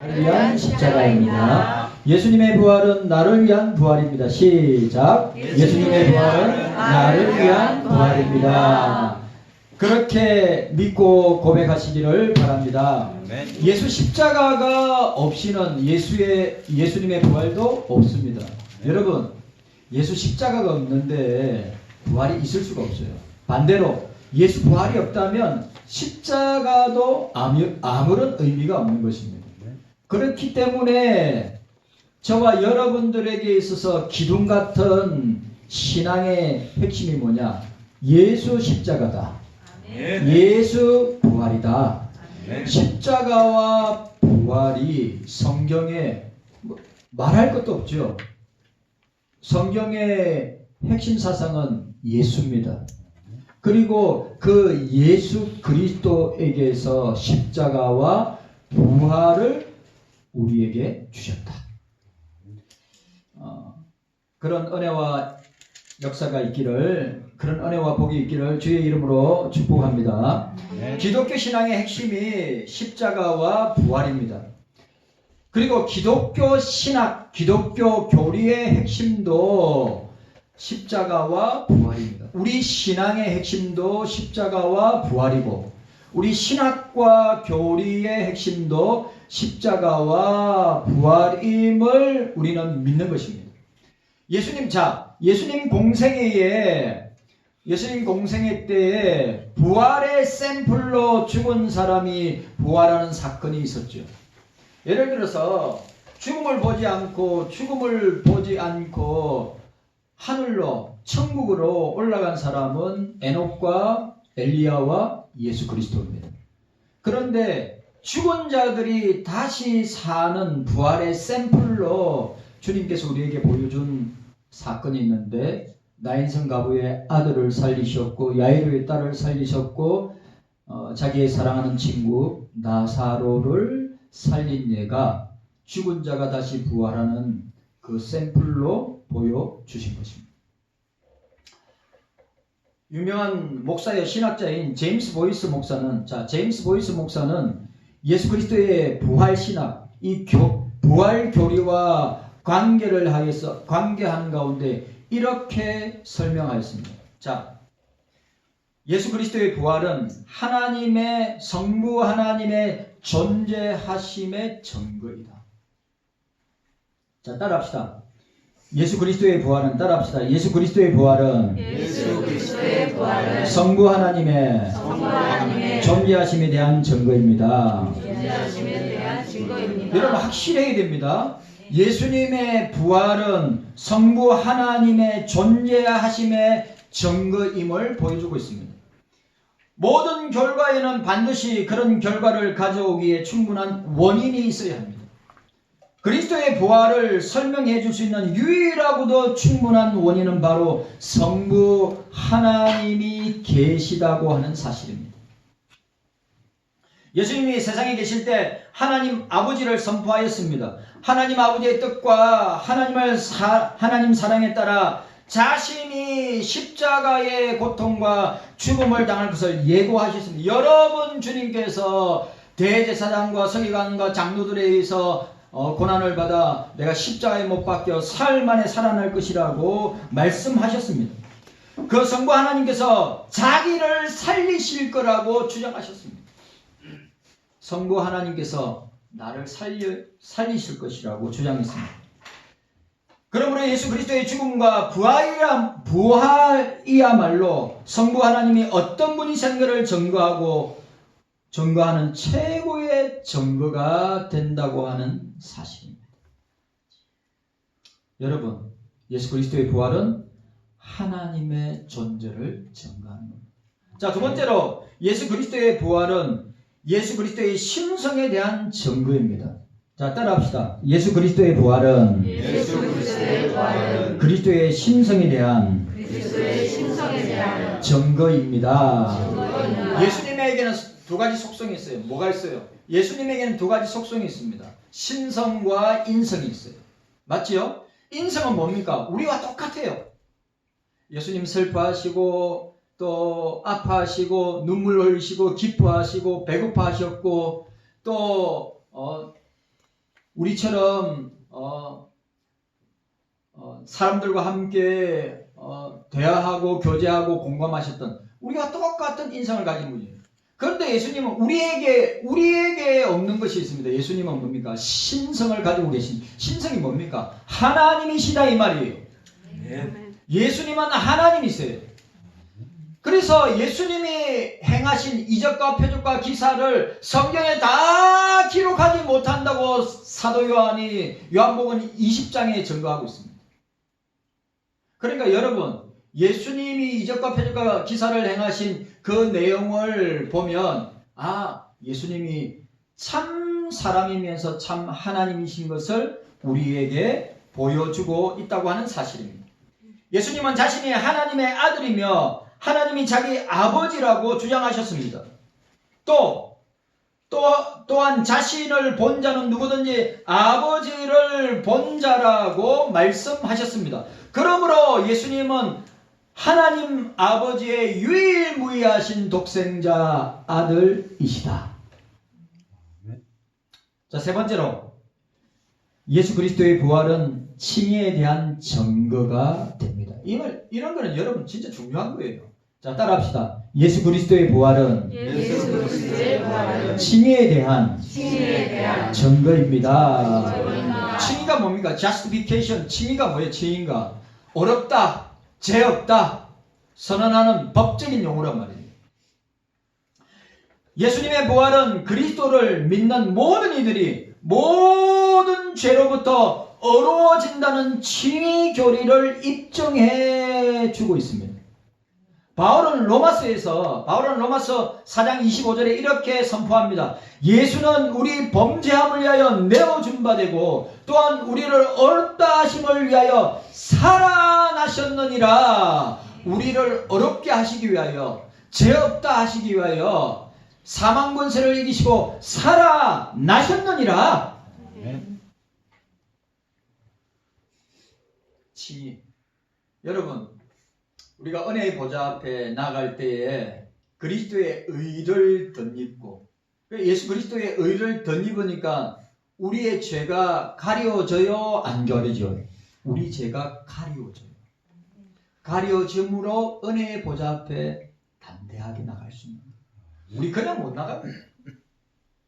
나를 위한 십자가입니다. 예수님의 부활은 나를 위한 부활입니다. 시작. 예수님의 부활은 나를 위한 부활입니다. 그렇게 믿고 고백하시기를 바랍니다. 예수 십자가가 없이는 예수의 예수님의 부활도 없습니다. 여러분, 예수 십자가가 없는데 부활이 있을 수가 없어요. 반대로 예수 부활이 없다면 십자가도 아무, 아무런 의미가 없는 것입니다. 그렇기 때문에 저와 여러분들에게 있어서 기둥 같은 신앙의 핵심이 뭐냐? 예수 십자가다. 예수 부활이다. 십자가와 부활이 성경에 뭐 말할 것도 없죠. 성경의 핵심 사상은 예수입니다. 그리고 그 예수 그리스도에게서 십자가와 부활을 우리에게 주셨다. 어, 그런 은혜와 역사가 있기를 그런 은혜와 복이 있기를 주의 이름으로 축복합니다. 아멘. 기독교 신앙의 핵심이 십자가와 부활입니다. 그리고 기독교 신학, 기독교 교리의 핵심도 십자가와 부활입니다. 우리 신앙의 핵심도 십자가와 부활이고, 우리 신학과 교리의 핵심도 십자가와 부활임을 우리는 믿는 것입니다. 예수님 자, 예수님 공생애에 예수님 공생애 때에 부활의 샘플로 죽은 사람이 부활하는 사건이 있었죠. 예를 들어서 죽음을 보지 않고 죽음을 보지 않고 하늘로 천국으로 올라간 사람은 에녹과 엘리야와 예수 그리스도입니다. 그런데 죽은 자들이 다시 사는 부활의 샘플로 주님께서 우리에게 보여준 사건이 있는데 나인성 가부의 아들을 살리셨고 야이로의 딸을 살리셨고 어, 자기의 사랑하는 친구 나사로를 살린 예가 죽은 자가 다시 부활하는 그 샘플로 보여주신 것입니다. 유명한 목사여 신학자인 제임스 보이스 목사는 자 제임스 보이스 목사는 예수 그리스도의 부활 신학 이 교, 부활 교리와 관계를 하여서 관계하는 가운데 이렇게 설명하였습니다. 자, 예수 그리스도의 부활은 하나님의 성부 하나님의 존재하심의 증거이다. 자, 따라합시다. 예수 그리스도의 부활은 따라합시다. 예수 그리스도의 부활은 예수 그리스도의 부활은 성부 하나님의 성부 하나님의 존재하심에 대한 증거입니다. 존재하심에 대한 증거입니다. 여러분 확실해야 됩니다. 예수님의 부활은 성부 하나님의 존재하심의 증거임을 보여주고 있습니다. 모든 결과에는 반드시 그런 결과를 가져오기에 충분한 원인이 있어야 합니다. 그리스도의 부활을 설명해 줄 수 있는 유일하고도 충분한 원인은 바로 성부 하나님이 계시다고 하는 사실입니다. 예수님이 세상에 계실 때 하나님 아버지를 선포하였습니다. 하나님 아버지의 뜻과 하나님을 사, 하나님 사랑에 따라 자신이 십자가의 고통과 죽음을 당할 것을 예고하셨습니다. 여러분 주님께서 대제사장과 서기관과 장로들에 의해서 어, 고난을 받아 내가 십자가에 못 박혀 사흘 만에 살아날 것이라고 말씀하셨습니다. 그 성부 하나님께서 자기를 살리실 거라고 주장하셨습니다. 성부 하나님께서 나를 살려, 살리실 것이라고 주장했습니다. 그러므로 예수 그리스도의 죽음과 부활이야, 부활이야말로 성부 하나님이 어떤 분이신 것을 증거하고 증거하는 최고의 증거가 된다고 하는 사실입니다. 여러분, 예수 그리스도의 부활은 하나님의 존재를 증거하는 겁니다. 자, 두 번째로 예수 그리스도의 부활은 예수 그리스도의 신성에 대한 증거입니다. 자, 따라합시다. 예수 그리스도의 부활은 예수 그리스도의 부활은 그리스도의 신성에 대한 그리스도의 신성에 대한 증거입니다. 증거입니다. 예수님에게는 두 가지 속성이 있어요. 뭐가 있어요? 예수님에게는 두 가지 속성이 있습니다. 신성과 인성이 있어요. 맞지요? 인성은 뭡니까? 우리와 똑같아요. 예수님 슬퍼하시고 또 아파하시고 눈물 흘리시고 기뻐하시고 배고파하셨고 또 어, 우리처럼 어, 어, 사람들과 함께 어, 대화하고 교제하고 공감하셨던 우리가 똑같은 인성을 가진 분이에요. 그런데 예수님은 우리에게 우리에게 없는 것이 있습니다. 예수님은 뭡니까? 신성을 가지고 계신 신성이 뭡니까? 하나님이시다 이 말이에요. 예수님은 하나님이세요. 그래서 예수님이 행하신 이적과 표적과 기사를 성경에 다 기록하지 못한다고 사도 요한이 요한복음 20장에 증거하고 있습니다. 그러니까 여러분 예수님이 이적과 표적과 기사를 행하신 그 내용을 보면 아 예수님이 참 사람이면서 참 하나님이신 것을 우리에게 보여주고 있다고 하는 사실입니다. 예수님은 자신이 하나님의 아들이며 하나님이 자기 아버지라고 주장하셨습니다. 또, 또, 또한 자신을 본 자는 누구든지 아버지를 본 자라고 말씀하셨습니다. 그러므로 예수님은 하나님 아버지의 유일무이하신 독생자 아들이시다. 자, 세 번째로 예수 그리스도의 부활은 칭의에 대한 증거가 됩니다. 이말 이런 거는 여러분 진짜 중요한 거예요. 자, 따라합시다. 예수 그리스도의 부활은 예수 그리스도의 부활은 칭의에 대한 칭의에 대한 증거입니다. 증거입니다. 칭의가 뭡니까? justification. 칭의가 뭐예요? 칭의가 어렵다, 죄 없다 선언하는 법적인 용어란 말이에요. 예수님의 부활은 그리스도를 믿는 모든 이들이 모든 죄로부터 어려워진다는 칭의 교리를 입증해 주고 있습니다. 바울은 로마서에서 바울은 로마서 4장 25절에 이렇게 선포합니다. 예수는 우리 범죄함을 위하여 내어 준 바 되고 또한 우리를 어렵다 하심을 위하여 살아나셨느니라. 우리를 어렵게 하시기 위하여 죄 없다 하시기 위하여 사망 권세를 이기시고 살아나셨느니라. 치 여러분 우리가 은혜의 보좌 앞에 나갈 때에 그리스도의 의를 덧입고 예수 그리스도의 의를 덧입으니까 우리의 죄가 가려져요 안 가려져요 우리 죄가 가려져요 가려짐으로 은혜의 보좌 앞에 담대하게 나갈 수 있는. 우리 그냥 못 나갑니다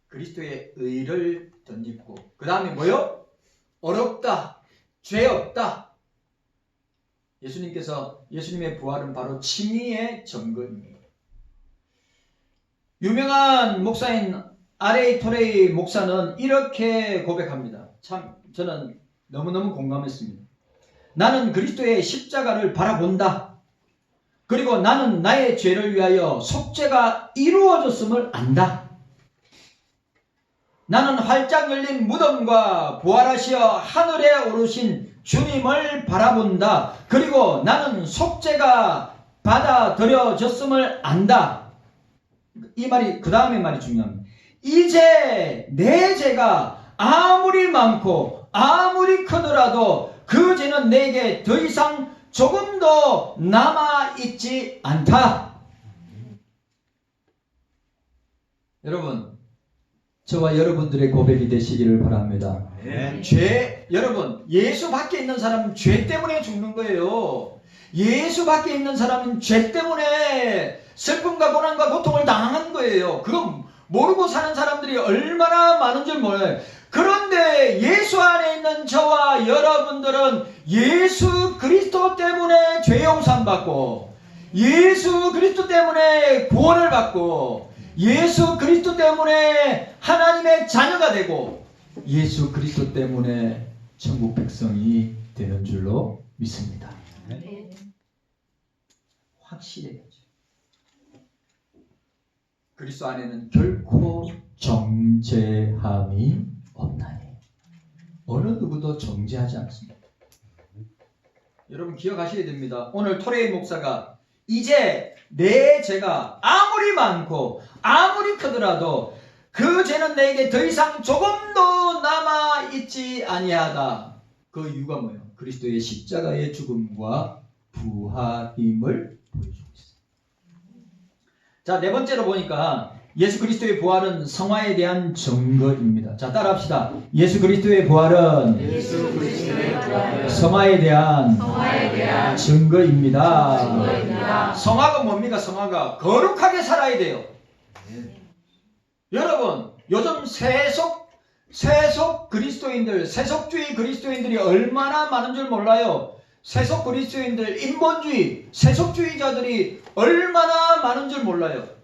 그리스도의 의를 덧입고 그 다음에 뭐요? 어렵다 죄 없다 예수님께서 예수님의 부활은 바로 칭의의 증거입니다. 유명한 목사인 아레이 토레이 목사는 이렇게 고백합니다. 참 저는 너무너무 공감했습니다. 나는 그리스도의 십자가를 바라본다. 그리고 나는 나의 죄를 위하여 속죄가 이루어졌음을 안다. 나는 활짝 열린 무덤과 부활하시어 하늘에 오르신 주님을 바라본다. 그리고 나는 속죄가 받아들여졌음을 안다. 이 말이 그 다음에 말이 중요합니다. 이제 내 죄가 아무리 많고 아무리 크더라도 그 죄는 내게 더 이상 조금도 남아 있지 않다. 여러분, 저와 여러분들의 고백이 되시기를 바랍니다. 죄 여러분 예수 밖에 있는 사람은 죄 때문에 죽는 거예요. 예수 밖에 있는 사람은 죄 때문에 슬픔과 고난과 고통을 당한 거예요. 그럼 모르고 사는 사람들이 얼마나 많은 줄 몰라요. 그런데 예수 안에 있는 저와 여러분들은 예수 그리스도 때문에 죄 용산 받고 예수 그리스도 때문에 구원을 받고 예수 그리스도 때문에 하나님의 자녀가 되고 예수 그리스도 때문에 천국 백성이 되는 줄로 믿습니다. 확실해야죠. 그리스도 안에는 결코 정죄함이 없나니 어느 누구도 정죄하지 않습니다. 여러분 기억하셔야 됩니다. 오늘 토레이 목사가 이제 내 죄가 아무리 많고 아무리 크더라도 그 죄는 내게 더 이상 조금도 남아 있지 아니하다. 그 이유가 뭐예요? 그리스도의 십자가의 죽음과 부활임을 보여주고 있어요. 자, 네 번째로 보니까 예수 그리스도의 부활은 성화에 대한 증거입니다. 자, 따라합시다. 예수 그리스도의 부활은 예수 그리스도의 부활은 성화에 대한 성화에 대한 증거입니다. 증거입니다. 성화가 뭡니까? 성화가 거룩하게 살아야 돼요. 여러분, 요즘 세속 세속 그리스도인들, 세속주의 그리스도인들이 얼마나 많은 줄 몰라요. 세속 그리스도인들, 인본주의, 세속주의자들이 얼마나 많은 줄 몰라요.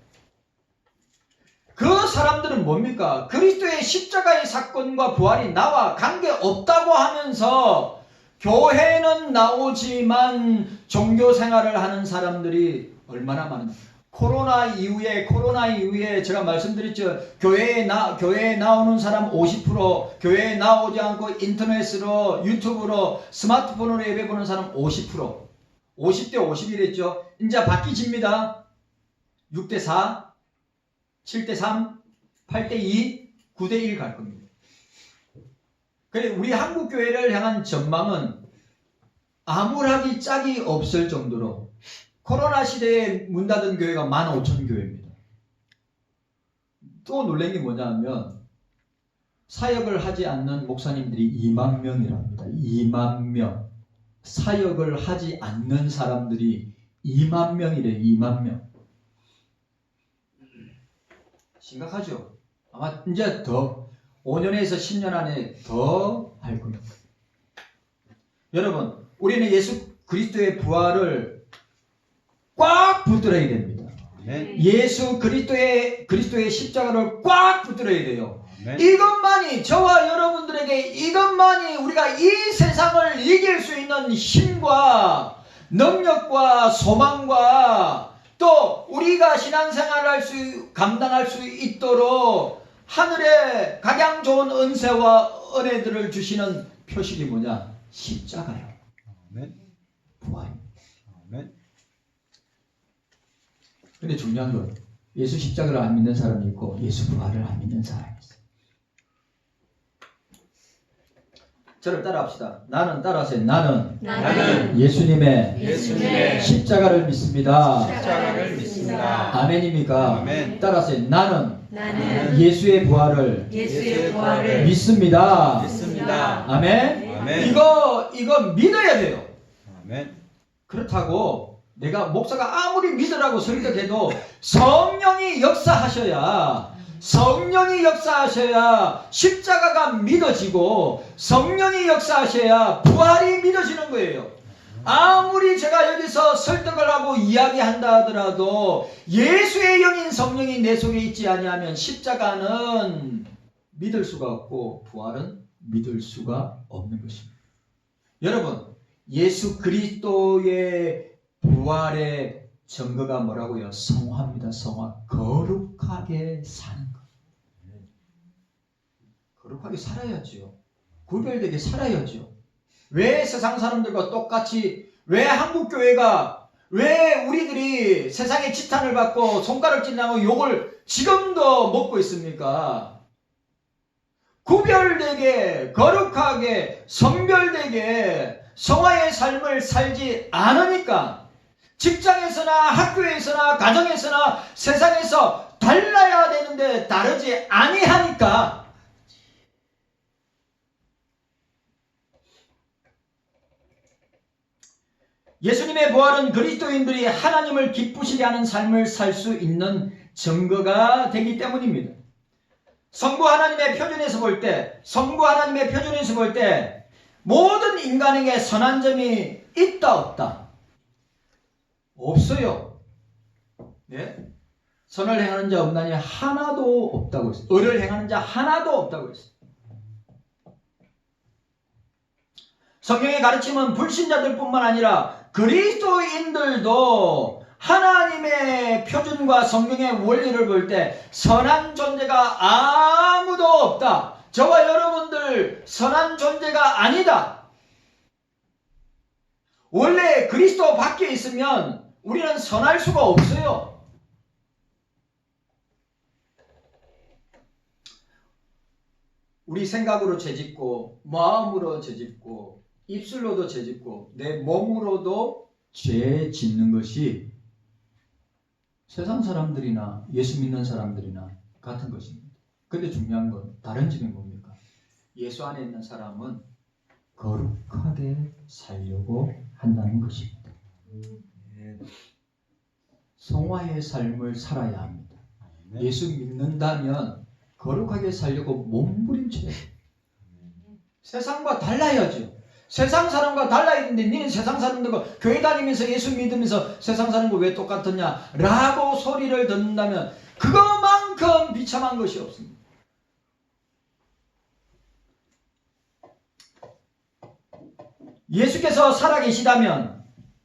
그 사람들은 뭡니까? 그리스도의 십자가의 사건과 부활이 나와 관계 없다고 하면서 교회는 나오지만 종교 생활을 하는 사람들이 얼마나 많은가? 코로나 이후에 코로나 이후에 제가 말씀드렸죠. 교회에 나 교회에 나오는 사람 50%, 교회에 나오지 않고 인터넷으로 유튜브로 스마트폰으로 예배 보는 사람 50%. 50대 51했죠. 이제 바뀌집니다. 6대 4, 7대 3, 8대 2, 9대 1 갈 겁니다. 그래 우리 한국 교회를 향한 전망은 아무하기 짝이 없을 정도로 코로나 시대에 문 닫은 교회가 15,000교회입니다. 또 놀란 게 뭐냐면 사역을 하지 않는 목사님들이 2만 명이랍니다. 2만 명. 사역을 하지 않는 사람들이 2만 명이래. 2만 명. 심각하죠. 아마 이제 더 5년에서 10년 안에 더 할 겁니다. 여러분, 우리는 예수 그리스도의 부활을 꽉 붙들어야 됩니다. 아멘. 예수 그리스도의 그리스도의 십자가를 꽉 붙들어야 돼요. 아멘. 이것만이 저와 여러분들에게 이것만이 우리가 이 세상을 이길 수 있는 힘과 능력과 소망과 또 우리가 신앙생활을 할수 감당할 수 있도록 하늘의 가장 좋은 은혜와 은혜들을 주시는 표식이 뭐냐? 십자가요. 아멘. 부활. 아멘. 근데 중요한 건 예수 십자가를 안 믿는 사람이 있고 예수 부활을 안 믿는 사람이 있어요. 저를 따라합시다. 나는 따라하세요. 나는 나는 예수님의 예수님의 십자가를 믿습니다. 십자가를 믿습니다. 아멘입니까? 아멘. 따라하세요. 나는 나는 예수의 부활을 예수의 부활을 믿습니다. 믿습니다. 아멘. 아멘. 이거 이거 믿어야 돼요. 아멘. 그렇다고 내가 목사가 아무리 믿으라고 설득해도 성령이 역사하셔야 성령이 역사하셔야 십자가가 믿어지고 성령이 역사하셔야 부활이 믿어지는 거예요. 아무리 제가 여기서 설득을 하고 이야기한다 하더라도 예수의 영인 성령이 내 속에 있지 아니하면 십자가는 믿을 수가 없고 부활은 믿을 수가 없는 것입니다. 여러분 예수 그리스도의 부활의 증거가 뭐라고요? 성화입니다. 성화. 거룩하게 사는 것. 거룩하게 살아야지요. 구별되게 살아야죠. 왜 세상 사람들과 똑같이 왜 한국 교회가 왜 우리들이 세상의 지탄을 받고 손가락질 나고 욕을 지금도 먹고 있습니까? 구별되게 거룩하게 성별되게 성화의 삶을 살지 않으니까 직장에서나 학교에서나 가정에서나 세상에서 달라야 되는데 다르지 아니하니까 예수님의 부활은 그리스도인들이 하나님을 기쁘시게 하는 삶을 살 수 있는 증거가 되기 때문입니다. 성부 하나님의 표준에서 볼 때, 성부 하나님의 표준에서 볼 때, 모든 인간에게 선한 점이 있다, 없다? 없어요. 네? 선을 행하는 자 없나니 하나도 없다고 했어요. 의를 행하는 자 하나도 없다고 했어요. 성경의 가르침은 불신자들 뿐만 아니라 그리스도인들도 하나님의 표준과 성경의 원리를 볼 때 선한 존재가 아무도 없다. 저와 여러분들 선한 존재가 아니다. 원래 그리스도 밖에 있으면 우리는 선할 수가 없어요. 우리 생각으로 죄짓고 마음으로 죄짓고 입술로도 죄짓고 내 몸으로도 죄 짓는 것이 세상 사람들이나 예수 믿는 사람들이나 같은 것입니다. 근데 중요한 건 다른 점이 뭡니까? 예수 안에 있는 사람은 거룩하게 살려고 한다는 것입니다. 성화의 삶을 살아야 합니다. 예수 믿는다면 거룩하게 살려고 몸부림쳐야 돼요. 세상과 달라야죠. 세상 사람과 달라야 되는데 니는 세상 사람들과 교회 다니면서 예수 믿으면서 세상 사람과 왜 똑같았냐 라고 소리를 듣는다면 그것만큼 비참한 것이 없습니다. 예수께서 살아계시다면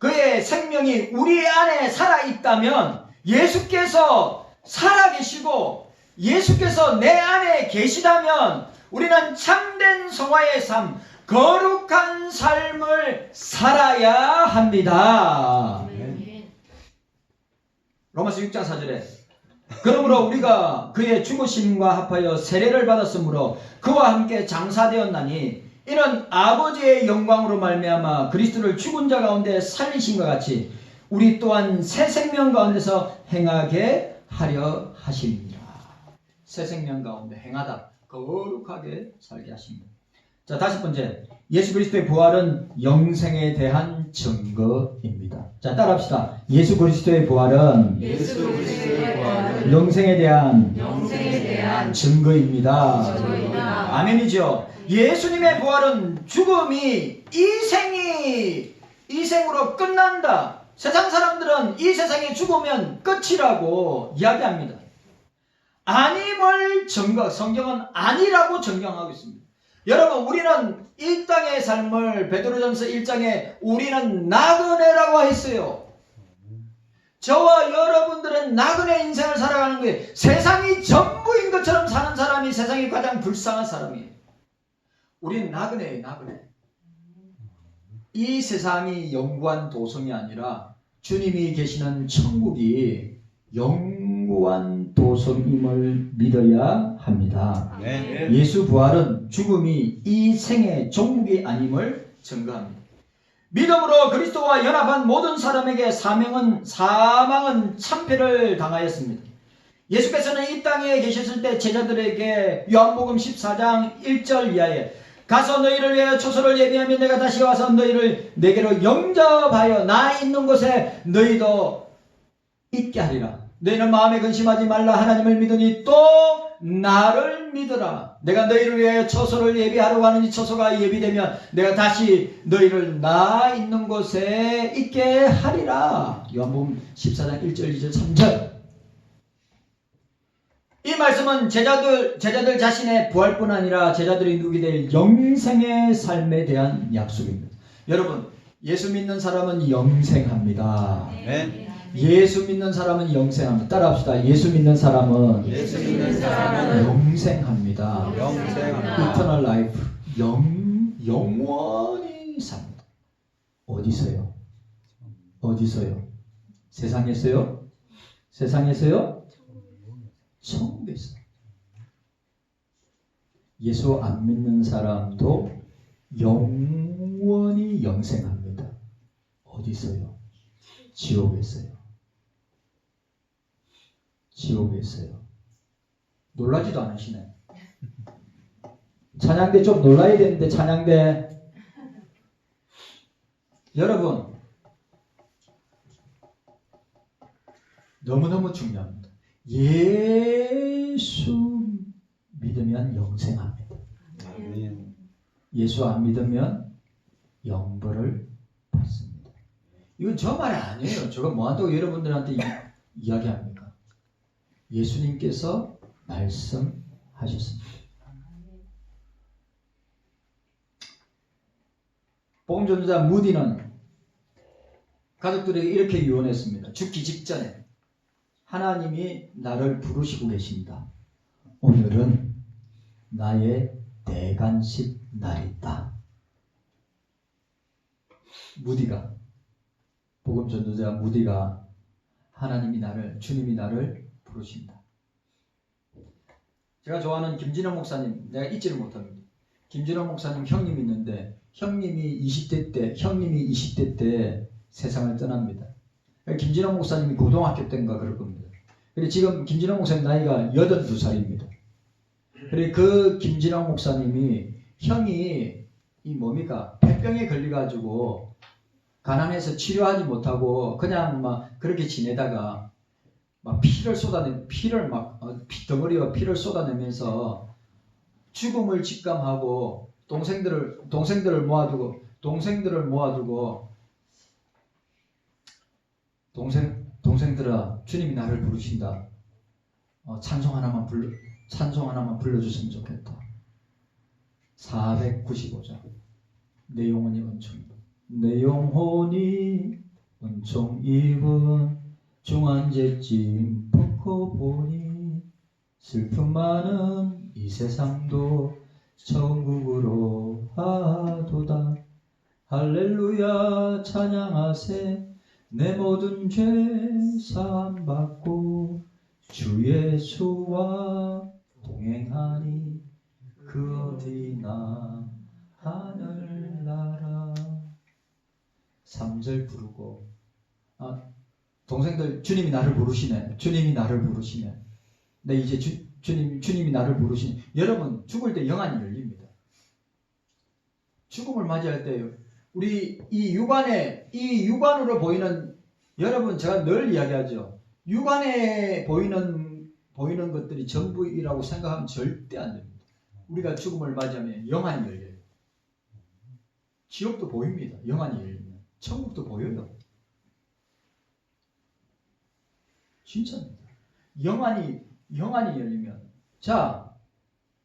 그의 생명이 우리 안에 살아있다면 예수께서 살아계시고 예수께서 내 안에 계시다면 우리는 참된 성화의 삶, 거룩한 삶을 살아야 합니다. 로마서 6장 4절에 그러므로 우리가 그의 죽으심과 합하여 세례를 받았으므로 그와 함께 장사되었나니 이는 아버지의 영광으로 말미암아 그리스도를 죽은 자 가운데 살리신과 같이 우리 또한 새 생명 가운데서 행하게 하려 하십니다. 새 생명 가운데 행하다 거룩하게 살게 하십니다. 자 다섯 번째 예수 그리스도의 부활은 영생에 대한 증거입니다. 자 따라합시다. 예수 그리스도의 부활은 예수 그리스도의 부활은 영생에 대한 영생에 대한 증거입니다. 증거이다. 아멘이죠. 예수님의 부활은 죽음이 이 생이 이 생으로 끝난다. 세상 사람들은 이 세상에 죽으면 끝이라고 이야기합니다. 아님을 증거, 성경은 아니라고 증명하고 있습니다. 여러분, 우리는 이 땅의 삶을 베드로전서 1장에 우리는 나그네라고 했어요. 저와 여러분들은 나그네 인생을 살아가는 거예요. 세상이 전부인 것처럼 사는 사람이 세상이 가장 불쌍한 사람이에요. 우리는 나그네예요, 나그네. 이 세상이 영구한 도성이 아니라 주님이 계시는 천국이 영구한 도성임을 믿어야 합니다. 아멘. 예수 부활은 죽음이 이 생의 종국이 아님을 증거합니다. 믿음으로 그리스도와 연합한 모든 사람에게 사명은 사망은 참패를 당하였습니다. 예수께서는 이 땅에 계셨을 때 제자들에게 요한복음 14장 1절 이하에 가서 너희를 위하여 초소를 예비하면 내가 다시 와서 너희를 내게로 영접하여 나 있는 곳에 너희도 있게 하리라. 너희는 마음에 근심하지 말라 하나님을 믿으니 또 나를 믿으라. 내가 너희를 위하여 처소를 예비하러 가느니 처소가 예비되면 내가 다시 너희를 나 있는 곳에 있게 하리라. 요한복음 14장 1절 2절 3절. 이 말씀은 제자들 제자들 자신의 부활뿐 아니라 제자들이 누게 될 영생의 삶에 대한 약속입니다. 여러분, 예수 믿는 사람은 영생합니다. 아멘. 예수 믿는 사람은 영생합니다. 따라합시다. 예수 믿는 사람은 예수 믿는 사람은 영생합니다. 영생합니다. 이터널 라이프 영 영원히 삽니다. 어디서요? 어디서요? 세상에서요? 세상에서요? 천국에서. 예수 안 믿는 사람도 영원히 영생합니다. 어디서요? 지옥에서요. 지옥에서요. 놀라지도 않으시네. 찬양대 좀 놀라야 되는데 찬양대 여러분 너무너무 중요합니다. 예수 믿으면 영생합니다. 예수 안 믿으면 영벌을 받습니다. 이건 저 말이 아니에요. 저거 뭐한다고 여러분들한테 이, 이야기합니까? 예수님께서 말씀하셨습니다. 복음전도자 무디는 가족들에게 이렇게 유언했습니다. 죽기 직전에 하나님이 나를 부르시고 계신다. 오늘은 나의 대관식 날이다. 무디가 복음 전도자 무디가 하나님이 나를 주님이 나를 부르신다. 제가 좋아하는 김진영 목사님 내가 잊지를 못합니다. 김진영 목사님 형님 있는데 형님이 20대 때 형님이 20대 때 세상을 떠납니다. 김진호 목사님이 고등학교 때인가 그럴 겁니다. 그리고 지금 김진호 목사님 나이가 82살입니다. 그리고 그 김진호 목사님이 형이 이 뭡니까 폐병에 걸려가지고 가난해서 치료하지 못하고 그냥 막 그렇게 지내다가 막 피를 쏟아내 피를 막 어, 피, 덩어리와 피를 쏟아내면서 죽음을 직감하고 동생들을 동생들을 모아두고 동생들을 모아두고 동생 동생들아 주님이 나를 부르신다. 어, 찬송 하나만 불러 찬송 하나만 불러주시면 좋겠다. 495장 내 영혼이 은총 내 영혼이 은총 입은 중한제쯤 벗고 보니 슬픔 많은 이 세상도 천국으로 하도다. 할렐루야 찬양하세. 내 모든 죄 사함 받고 주 예수와 동행하니 그 어디나 하늘나라. 3절 부르고 아 동생들 주님이 나를 부르시네. 주님이 나를 부르시네. 내 이제 주, 주님 주님이 나를 부르시네. 여러분 죽을 때 영안이 열립니다. 죽음을 맞이할 때 우리 이 육안에 이 육안으로 보이는 여러분 제가 늘 이야기하죠. 육안에 보이는 보이는 것들이 전부이라고 생각하면 절대 안 됩니다. 우리가 죽음을 맞이하면 영안이 열려요. 지옥도 보입니다. 영안이 열리면. 천국도 보여요 진짜입니다. 영안이 영안이 열리면 자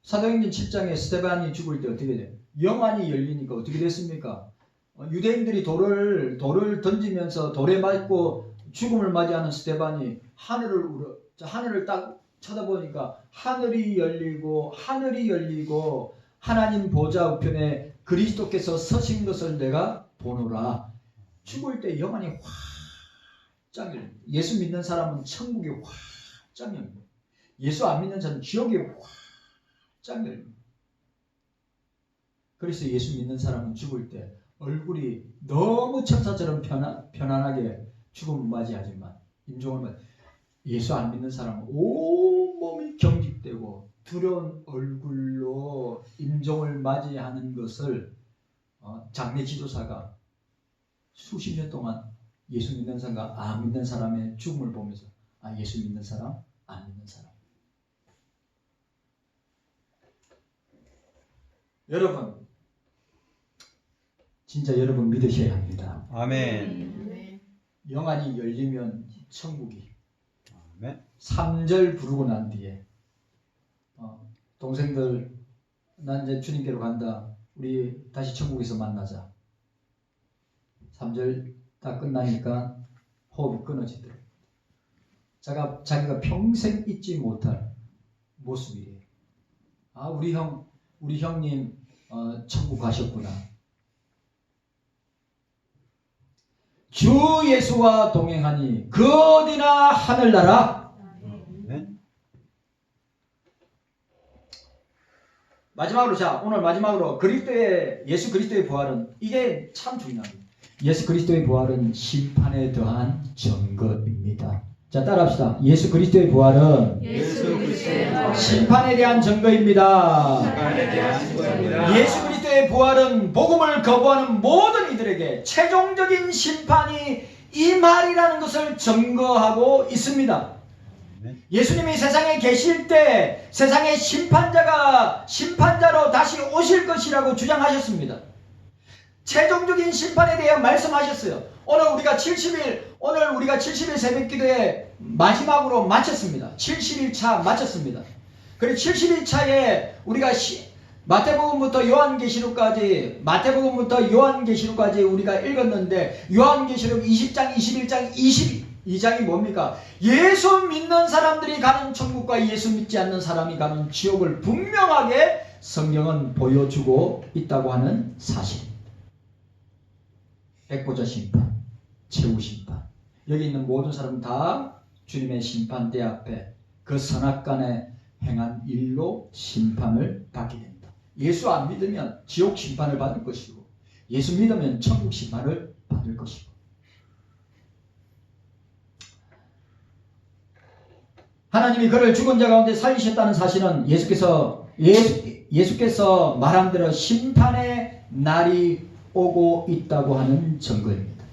사도행전 7장에 스테반이 죽을 때 어떻게 돼요? 영안이 열리니까 어떻게 됐습니까? 어, 유대인들이 돌을 돌을 던지면서 돌에 맞고 죽음을 맞이하는 스테반이 하늘을 우러 자, 하늘을 딱 쳐다보니까 하늘이 열리고 하늘이 열리고 하나님 보좌 우편에 그리스도께서 서신 것을 내가 보노라. 죽을 때 영안이 확 열립니다. 예수 믿는 사람은 천국이 확 열립니다. 예수 안 믿는 자는 지옥이 확 열립니다. 그래서 예수 믿는 사람은 죽을 때 얼굴이 너무 천사처럼 편안, 편안하게 죽음을 맞이하지만 임종을 맞 예수 안 믿는 사람은 온몸이 경직되고 두려운 얼굴로 임종을 맞이하는 것을 어, 장례 지도사가 수십 년 동안 예수 믿는 사람과 안 믿는 사람의 죽음을 보면서 아 예수 믿는 사람, 안 믿는 사람. 여러분 진짜 여러분 믿으셔야 합니다. 아멘. 영안이 열리면 천국이 아멘. 3절 부르고 난 뒤에 어, 동생들 난 이제 주님께로 간다. 우리 다시 천국에서 만나자. 3절 다 끝나니까 호흡이 끊어지더라고요. 자가, 자기가 평생 잊지 못할 모습이에요. 아, 우리 형, 우리 형님, 어, 천국 가셨구나. 주 예수와 동행하니 그 어디나 하늘나라. 마지막으로 자 오늘 마지막으로 그리스도의 예수 그리스도의 부활은 이게 참 중요합니다. 예수 그리스도의 부활은 심판에 더한 증거입니다. 자 따라합시다. 예수 그리스도의 부활은 예수 그리스도의 부활은 심판에 대한 증거입니다. 심판에 대한 증거입니다. 예수 그리스도의 부활은 복음을 거부하는 모든 이들에게 최종적인 심판이 이 말이라는 것을 증거하고 있습니다. 예수님이 세상에 계실 때 세상의 심판자가 심판자로 다시 오실 것이라고 주장하셨습니다. 최종적인 심판에 대해 말씀하셨어요. 오늘 우리가 70일 오늘 우리가 70일 새벽 기도에 마지막으로 마쳤습니다. 71차 마쳤습니다. 그리고 71차에 우리가 시, 마태복음부터 요한계시록까지 마태복음부터 요한계시록까지 우리가 읽었는데 요한계시록 20장, 21장, 22장이 뭡니까? 예수 믿는 사람들이 가는 천국과 예수 믿지 않는 사람이 가는 지옥을 분명하게 성경은 보여주고 있다고 하는 사실입니다. 백보자 심판, 최후 심판. 여기 있는 모든 사람은 다 주님의 심판대 앞에 그 선악간에 행한 일로 심판을 받게 된다. 예수 안 믿으면 지옥 심판을 받을 것이고 예수 믿으면 천국 심판을 받을 것이고 하나님이 그를 죽은 자 가운데 살리셨다는 사실은 예수께서 예수, 예수께서 말한 대로 심판의 날이 오고 있다고 하는 증거입니다.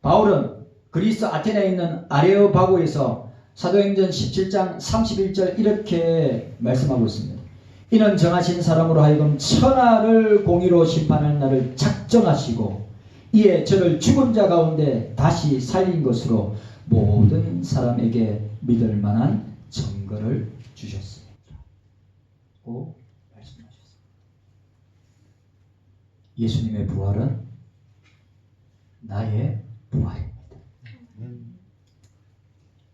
바울은 그리스 아테네에 있는 아레오바고에서 사도행전 17장 31절 이렇게 말씀하고 있습니다. 이는 정하신 사람으로 하여금 천하를 공의로 심판할 날을 작정하시고 이에 저를 죽은 자 가운데 다시 살린 것으로 모든 사람에게 믿을 만한 증거를 주셨습니다. 고 말씀하셨습니다. 예수님의 부활은 나의 부활입니다.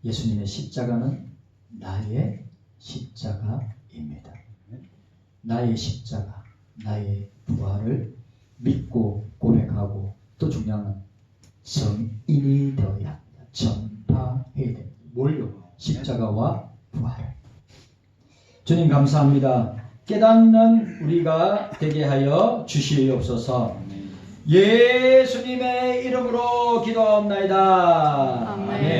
예수님의 십자가는 나의 십자가입니다. 나의 십자가, 나의 부활을 믿고 고백하고 또 중요한 건 성인이 되어야 합니다. 전파해야 됩니다. 뭘요? 십자가와 부활을. 주님 감사합니다. 깨닫는 우리가 되게 하여 주시옵소서. 예수님의 이름으로 기도하옵나이다. 아멘.